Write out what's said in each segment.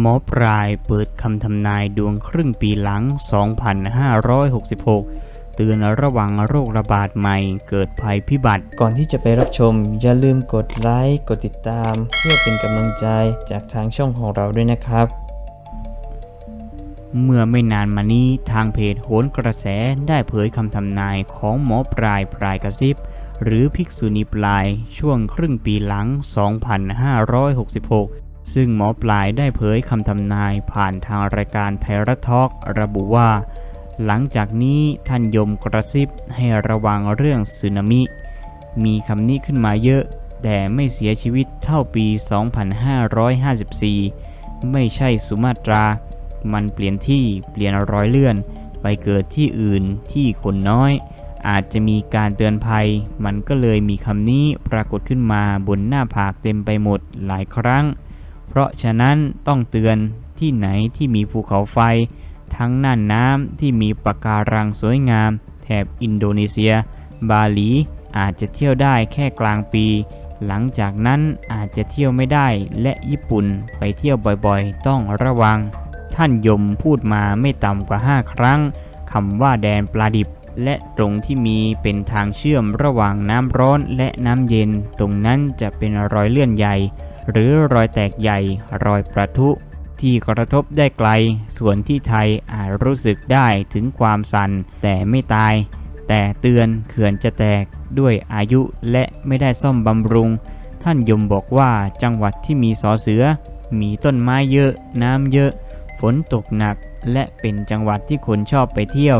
หมอปลายเปิดคำทำนายดวงครึ่งปีหลัง 2566 เตือนระวังโรคระบาดใหม่เกิดภัยพิบัติ ก่อนที่จะไปรับชม อย่าลืมกดไลค์ กดติดตาม เพื่อเป็นกำลังใจจากทางช่องของเราด้วยนะครับ เมื่อไม่นานมานี้ทางเพจโหนกระแสได้เผยคำทำนายของหมอปลายปลายกระซิบ หรือภิกษุณีปลายช่วงครึ่งปีหลัง 2566 ซึ่งหมอปลายได้เผยคำทำนายผ่านทางรายการไทยรัฐทอกระบุว่า หลังจากนี้ท่านยมกระซิบให้ระวังเรื่องสึนามิ มีคำนี้ขึ้นมาเยอะ แต่ไม่เสียชีวิตเท่าปี 2554 ไม่ใช่สุมาตรา มันเปลี่ยนที่เปลี่ยนรอยเลื่อน ไปเกิดที่อื่นที่คนน้อยอาจจะมีการเตือนภัย มันก็เลยมีคำนี้ปรากฏขึ้นมาบนหน้าผากเต็มไปหมดหลายครั้ง ราะฉะนั้นต้องเตือนที่ไหนที่มีภูเขาไฟ ทั้งน่านน้ำที่มีปะการังสวยงาม แถบอินโดนีเซีย บาหลีอาจจะเที่ยวได้แค่กลางปี หลังจากนั้นอาจจะเที่ยวไม่ได้และญี่ปุ่นไปเที่ยวบ่อยๆ ต้องระวัง ท่านยมพูดมาไม่ต่ำกว่า 5 ครั้งคำว่าแดนปลาดิบ และตรงที่มีเป็นทางเชื่อมระหว่างน้ำร้อนและน้ำเย็น ตรงนั้นจะเป็นรอยเลื่อนใหญ่ หรือรอยแตกใหญ่ รอยประทุ ที่กระทบได้ไกล ส่วนที่ไทยอาจรู้สึกได้ถึงความสั่นแต่ไม่ตาย แต่เตือนเขื่อนจะแตกด้วยอายุและไม่ได้ซ่อมบำรุง ท่านยมบอกว่าจังหวัดที่มีสอเสือ มีต้นไม้เยอะ น้ำเยอะ ฝนตกหนัก และเป็นจังหวัดที่คนชอบไปเที่ยว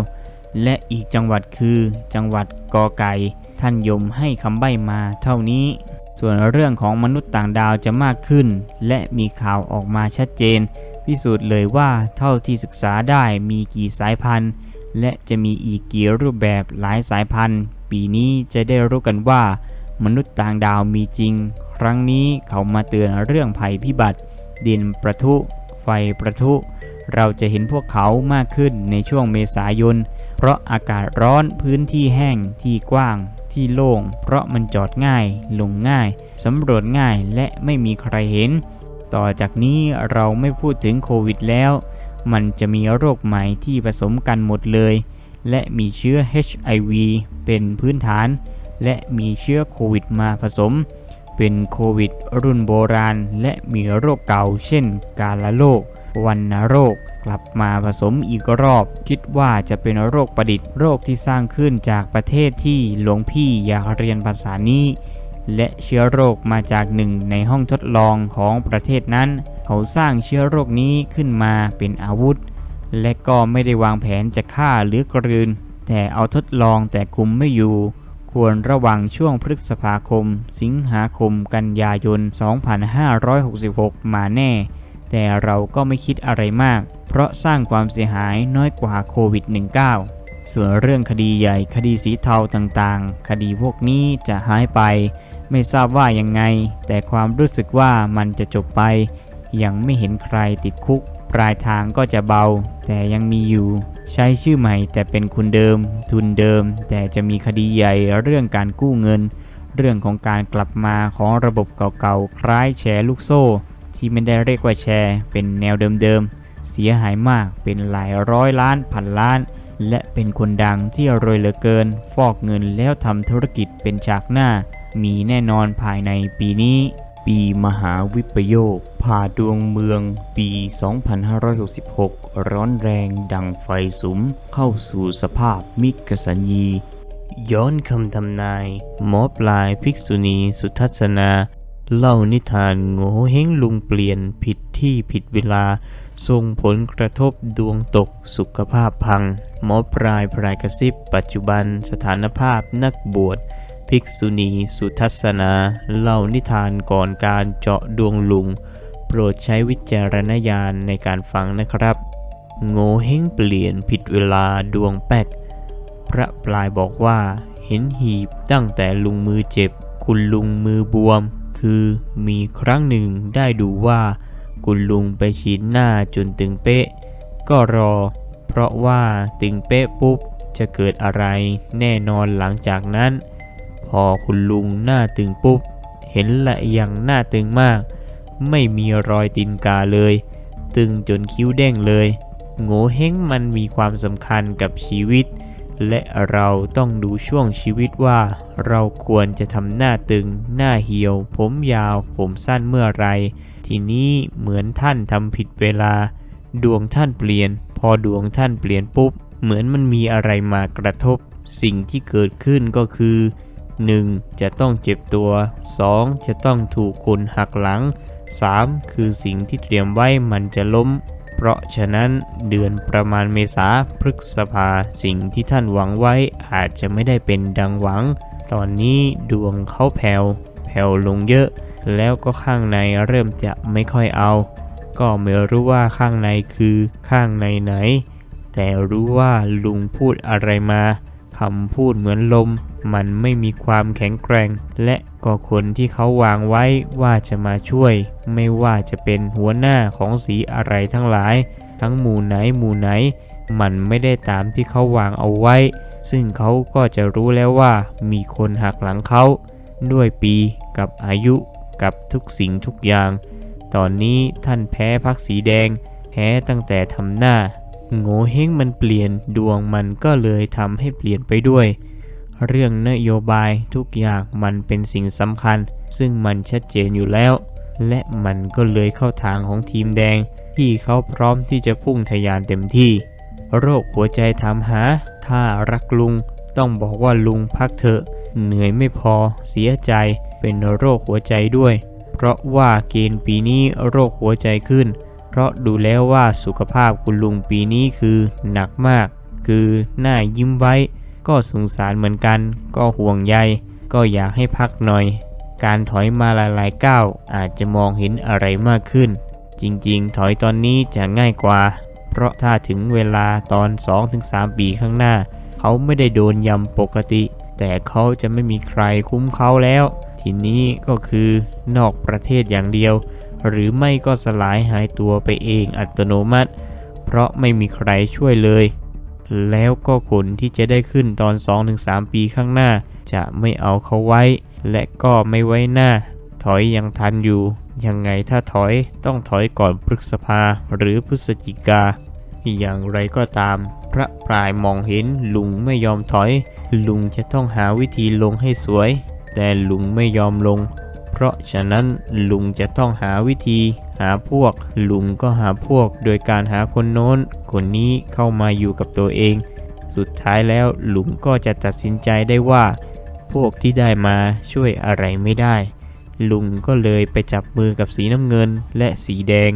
และอีกจังหวัดคือจังหวัดกอไก่ท่านยมให้คำใบ้มาเท่านี้ ส่วนเรื่องของมนุษย์ต่างดาวจะมากขึ้น และมีข่าวออกมาชัดเจน พิสูจน์เลยว่าเท่าที่ศึกษาได้มีกี่สายพันธุ์ และจะมีอีกกี่รูปแบบหลายสายพันธุ์ ปีนี้จะได้รู้กันว่า มนุษย์ต่างดาวมีจริง ครั้งนี้เขามาเตือนเรื่องภัยพิบัติ ดินประทุ ไฟประทุ เราจะเห็นพวกเขามากขึ้นในช่วงเมษายน เพราะอากาศร้อนพื้นที่แห้งที่กว้าง ที่โล่ง เพราะมันจอดง่าย ลงง่าย สำรวจง่ายและไม่มีใครเห็น ต่อจากนี้เราไม่พูดถึงโควิดแล้ว มันจะมีโรคใหม่ที่ผสมกันหมดเลย และมีเชื้อ HIV เป็นพื้นฐาน และมีเชื้อโควิดมาผสม เป็นโควิดรุ่นโบราณ และมีโรคเก่าเช่นกาฬโรค วันโรค กลับมาผสมอีกรอบ คิดว่าจะเป็นโรคประดิษฐ์โรคที่สร้างขึ้นจากประเทศที่หลวงพี่อยากเรียนภาษานี้ และเชื้อโรคมาจากหนึ่งในห้องทดลองของประเทศนั้น เขาสร้างเชื้อโรคนี้ขึ้นมาเป็นอาวุธ และก็ไม่ได้วางแผนจะฆ่าหรือกลืน แต่เอาทดลองแต่คุมไม่อยู่ควรระวังช่วงพฤษภาคม สิงหาคม กันยายน 2566 มาแน่ แต่เราก็ไม่คิดอะไรมาก เพราะสร้างความเสียหายน้อยกว่าโควิด -19 ส่วนเรื่องคดีใหญ่คดีสีเทาต่างๆ คดีพวกนี้จะหายไป ไม่ทราบว่ายังไง แต่ความรู้สึกว่ามันจะจบไป ยังไม่เห็นใครติดคุก ปลายทางก็จะเบา แต่ยังมีอยู่ ใช้ชื่อใหม่แต่เป็นคุณเดิม ทุนเดิม แต่จะมีคดีใหญ่เรื่องการกู้เงิน เรื่องของการกลับมาของระบบเก่าๆคล้ายแชร์ลูกโซ่ ที่ไม่ได้เรียกว่าแชร์ เป็นแนวเดิมๆ เสียหายมากเป็นหลายร้อยล้านพันล้าน และเป็นคนดังที่รวยเหลือเกิน ฟอกเงินแล้วทำธุรกิจเป็นฉากหน้า มีแน่นอนภายในปีนี้ ปีมหาวิปโยคผ่าดวงเมือง ปี 2566 ร้อนแรงดังไฟสุม เข้าสู่สภาพมิกสัญญีย้อนคำทำนาย หมอปลายภิกษุณีสุทัศนา เล่านิทานโง่เฮงลุงเปลี่ยนผิดที่ผิดเวลา ส่งผลกระทบดวงตกสุขภาพพัง หมอปลายพรายกระซิบปัจจุบันสถานภาพนักบวช ภิกษุณีสุทัศนา เล่านิทานก่อนการเจาะดวงลุง โปรดใช้วิจารณญาณในการฟังนะครับ โง่เฮงเปลี่ยนผิดเวลาดวงแป๊ก พระปลายบอกว่า เห็นหีบตั้งแต่ลุงมือเจ็บ คุณลุงมือบวม คือมีครั้งหนึ่งได้ดูว่า คุณลุงไปฉีดหน้าจนตึงเป๊ะ ก็รอ เพราะว่าตึงเป๊ะปุ๊บจะเกิดอะไรแน่นอนหลังจากนั้น พอคุณลุงหน้าตึงปุ๊บ เห็นละอย่างหน้าตึงมาก ไม่มีรอยตีนกาเลย ตึงจนคิ้วเด้งเลย โง่เฮงมันมีความสำคัญกับชีวิต และเราต้องดูช่วงชีวิตว่า เราควรจะทำหน้าตึง หน้าเหี่ยว ผมยาว ผมสั้นเมื่อไร ทีนี้เหมือนท่านทำผิดเวลา ดวงท่านเปลี่ยน พอดวงท่านเปลี่ยนปุ๊บ เหมือนมันมีอะไรมากระทบ สิ่งที่เกิดขึ้นก็คือ 1. จะต้องเจ็บตัว 2. จะต้องถูกคนหักหลัง 3. คือสิ่งที่เตรียมไว้มันจะล้ม เพราะฉะนั้นเดือนประมาณเมษาพฤษภาสิ่งที่ท่านหวังไว้อาจจะไม่ได้เป็นดังหวัง ตอนนี้ดวงเขาแผ่วแผ่วลงเยอะ แล้วก็ข้างในเริ่มจะไม่ค่อยเอา ก็ไม่รู้ว่าข้างในคือข้างในไหน แต่รู้ว่าลุงพูดอะไรมา คำพูดเหมือนลม มันไม่มีความแข็งแกร่ง และก็คนที่เขาวางไว้ว่าจะมาช่วย ไม่ว่าจะเป็นหัวหน้าของสีอะไรทั้งหลาย ทั้งหมู่ไหนหมู่ไหน มันไม่ได้ตามที่เขาวางเอาไว้ ซึ่งเขาก็จะรู้แล้วว่ามีคนหักหลังเขาด้วยปีกับอายุกับทุกสิ่งทุกอย่าง ตอนนี้ท่านแพ้พักสีแดง แพ้ตั้งแต่ทำหน้า โง่เฮงมันเปลี่ยนดวงมันก็เลยทำให้เปลี่ยนไปด้วย เรื่องนโยบายทุกอย่างมันเป็นสิ่งสำคัญ ซึ่งมันชัดเจนอยู่แล้ว และมันก็เลยเข้าทางของทีมแดง ที่เขาพร้อมที่จะพุ่งทะยานเต็มที่ โรคหัวใจถามหา ถ้ารักลุง ต้องบอกว่าลุงพักเถอะ เหนื่อยไม่พอ เสียใจ เป็นโรคหัวใจด้วย เพราะว่าเกณฑ์ปีนี้โรคหัวใจขึ้น ราะดูแล้วว่าสุขภาพคุณลุงปีนี้คือหนักมาก คือหน้ายิ้มไว้ ก็สงสารเหมือนกัน ก็ห่วงใย ก็อยากให้พักหน่อย การถอยมาหลายๆก้าวอาจจะมองเห็นอะไรมากขึ้น จริงๆ ถอยตอนนี้จะง่ายกว่า เพราะถ้าถึงเวลาตอน 2-3 ปีข้างหน้า เขาไม่ได้โดนยำปกติ แต่เขาจะไม่มีใครคุ้มเขาแล้ว ทีนี้ก็คือนอกประเทศอย่างเดียว หรือไม่ก็สลายหายตัวไปเองอัตโนมัติ เพราะไม่มีใครช่วยเลย แล้วก็คนที่จะได้ขึ้นตอน 2-3 ปีข้างหน้า จะไม่เอาเขาไว้ และก็ไม่ไว้หน้า ถอยยังทันอยู่ ยังไงถ้าถอยต้องถอยก่อนพฤษภาหรือพฤศจิกา อย่างไรก็ตาม พระปลายมองเห็นลุงไม่ยอมถอย ลุงจะต้องหาวิธีลงให้สวย แต่ลุงไม่ยอมลง เพราะฉะนั้นลุงจะต้องหาวิธี หาพวก ลุงก็หาพวก โดยการหาคนโน้น คนนี้เข้ามาอยู่กับตัวเอง สุดท้ายแล้วลุงก็จะตัดสินใจได้ว่า พวกที่ได้มาช่วยอะไรไม่ได้ ลุงก็เลยไปจับมือกับสีน้ำเงินและสีแดง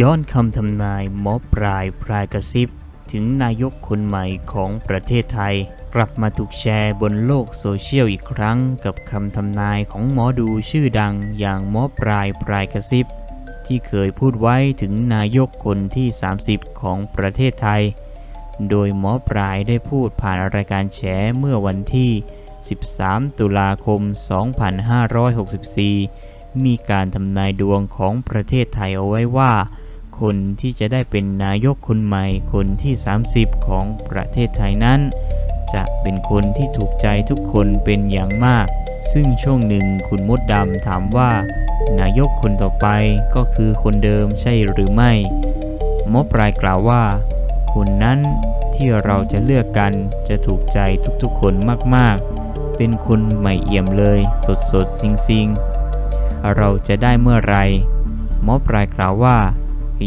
ย้อนคำทำนายหมอปลายพรายกระซิบถึงนายกคนใหม่ของประเทศไทย กลับมาถูกแชร์บนโลกโซเชียลอีกครั้ง กับคำทำนายของหมอดูชื่อดังอย่างหมอปลายพรายกระซิบ ที่เคยพูดไว้ถึงนายกคนที่ 30 ของประเทศไทย โดยหมอปลายได้พูดผ่านรายการแฉเมื่อวันที่ 13 ตุลาคม 2564 มีการทำนายดวงของประเทศไทยเอาไว้ว่า คนที่จะได้เป็นนายกคนใหม่คนที่ 30 ของประเทศไทยนั้น จะเป็นคนที่ถูกใจทุกคนเป็นอย่างมาก ซึ่งช่วงหนึ่งคุณมดดำถามว่า นายกคนต่อไปก็คือคนเดิมใช่หรือไม่หมอปลายกล่าวว่า คนนั้นที่เราจะเลือกกันจะถูกใจทุกๆคนมากๆ เป็นคนใหม่เอี่ยมเลย สดๆซิงๆเราจะได้เมื่อไหรหมอปลายกล่าวว่า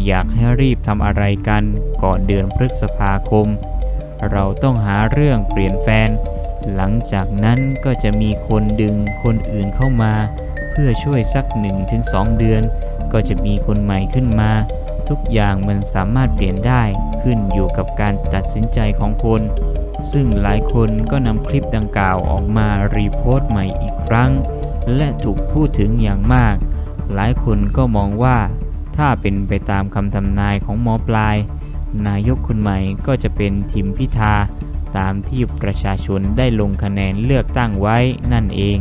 อยากให้รีบทำอะไรกันก่อนเดือนพฤษภาคม เราต้องหาเรื่องเปลี่ยนแฟน หลังจากนั้นก็จะมีคนดึงคนอื่นเข้ามา เพื่อช่วยสัก 1-2 เดือน ก็จะมีคนใหม่ขึ้นมา ทุกอย่างมันสามารถเปลี่ยนได้ขึ้นอยู่กับการตัดสินใจของคน ซึ่งหลายคนก็นำคลิปดังกล่าวออกมารีโพสต์ใหม่อีกครั้ง และถูกพูดถึงอย่างมาก หลายคนก็มองว่า ถ้าเป็นไปตามคำทำนายของหมอปลาย นายกคนใหม่ก็จะเป็นทิมพิธาตามที่ประชาชนได้ลงคะแนนเลือกตั้งไว้นั่นเอง